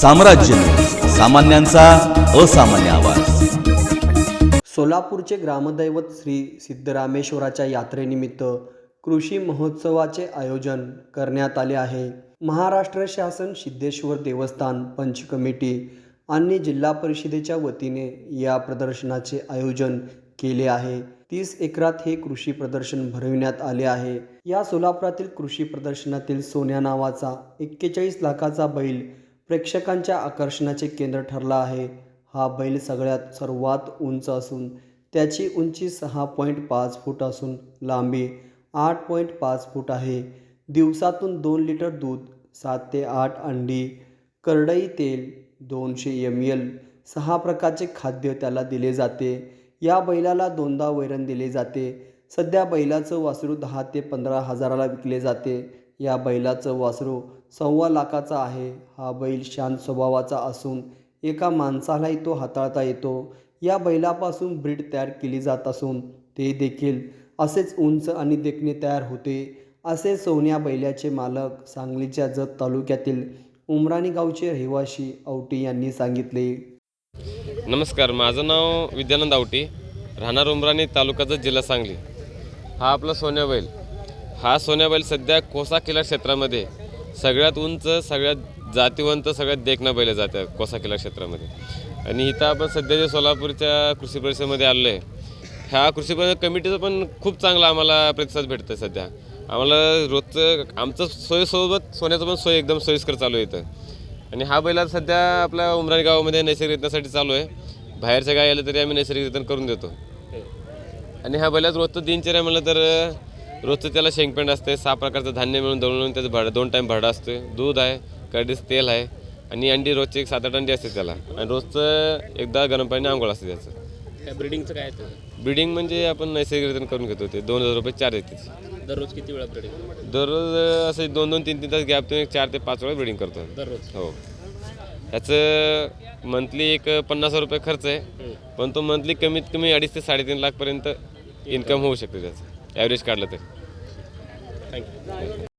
साम्राज्य. सामान्यांचा असामान्य आवाज. सोलापूरचे ग्रामदैवत श्री सिद्धरामेश्वराच्या यात्रेनिमित्त कृषी महोत्सवाचे आयोजन करण्यात आले आहे. महाराष्ट्र शासन सिद्धेश्वर देवस्थान पंच कमिटी आणि जिल्हा परिषदेच्या वतीने या प्रदर्शनाचे आयोजन केले आहे. तीस एकरात हे कृषी प्रदर्शन भरविण्यात आले आहे. या सोलापुरातील कृषी प्रदर्शनातील सोन्या नावाचा एक्केचाळीस लाखाचा बैल प्रेक्षकांच्या आकर्षणाचे केंद्र ठरला आहे. हा बैल सगळ्यात सर्वात उंच असून त्याची उंची सहा पॉईंट पाच फूट असून लांबी आठ पॉईंट पाच फूट आहे. दिवसातून दोन लिटर दूध सात ते आठ अंडी करडई तेल दोनशे एम एल सहा प्रकारचे खाद्य त्याला दिले जाते. या बैलाला दोनदा वैरण दिले जाते. सध्या बैलाचं वासरू दहा ते पंधरा हजाराला विकले जाते. या बैलाचं वासरू सव्वा लाखाचा आहे. हा बैल शांत स्वभावाचा असून एका माणसालाही तो हाताळता येतो. या बैलापासून ब्रीड तयार केली जात असून ते देखील असेच उंच आणि देखणे तयार होते. असे सोन्या बैलाचे मालक सांगलीच्या जत तालुक्यातील उमराणी गावचे रहिवाशी औटी यांनी सांगितले. नमस्कार माझं नाव विद्यानंद आवटी राहणार उमराणी तालुक्याचा जिल्हा सांगली. हा आपला सोन्या बैल. हा सोन्या बैल सध्या कोसा किल्ला क्षेत्रामध्ये सगळ्यात उंच सगळ्यात जातीवंत सगळ्यात देखणं बैल जातात कोसा किल्ला क्षेत्रामध्ये. आणि इथं आपण सध्या जे सोलापूरच्या कृषी परिषदेमध्ये आलेलो आहे ह्या कृषी परिषद कमिटीचं पण खूप चांगला आम्हाला प्रतिसाद भेटतं सध्या. आम्हाला रोजचं आमचं सोयीसोबत सोन्याचं पण सोय एकदम सोयीस्कर चालू आहे इथं. आणि हा बैल सध्या आपल्या उमराणी गावामध्ये नैसर्गिकतेसाठी चालू आहे. बाहेरच्या गाय आलं तरी आम्ही नैसर्गिकरित्या करून देतो. आणि ह्या बैलात रोजचं दिनचर्या म्हणलं तर रोजचं त्याला शेंगपेंड असते सहा प्रकारचं धान्य मिळून दळून त्याचं भाडं दोन टाईम भाडं असते दूध आहे कडीस तेल आहे आणि अंडी रोजची एक सात आठ अंडी असते त्याला. आणि रोजचं एकदा गरम पाणी आंघोळ असते त्याचं. काय ब्रिडिंगचं काय त्याचं? ब्रिडिंग म्हणजे आपण नैसर्गिकरित्या करून घेतो ते. दोन हजार रुपये चार्ज येते दररोज किती वेळा ब्रिडिंग दररोज असं दोन दोन तीन तीन तास गॅप एक चार ते पाच वेळा ब्रिडिंग करतो. दररोज? हो. ह्याचं मंथली एक पन्नास हजार रुपये खर्च आहे. पण तो मंथली कमीत कमी अडीच ते साडेतीन लाखपर्यंत इन्कम होऊ शकते त्याचं. ॲव्हरेज काढलं तर. थँक्यू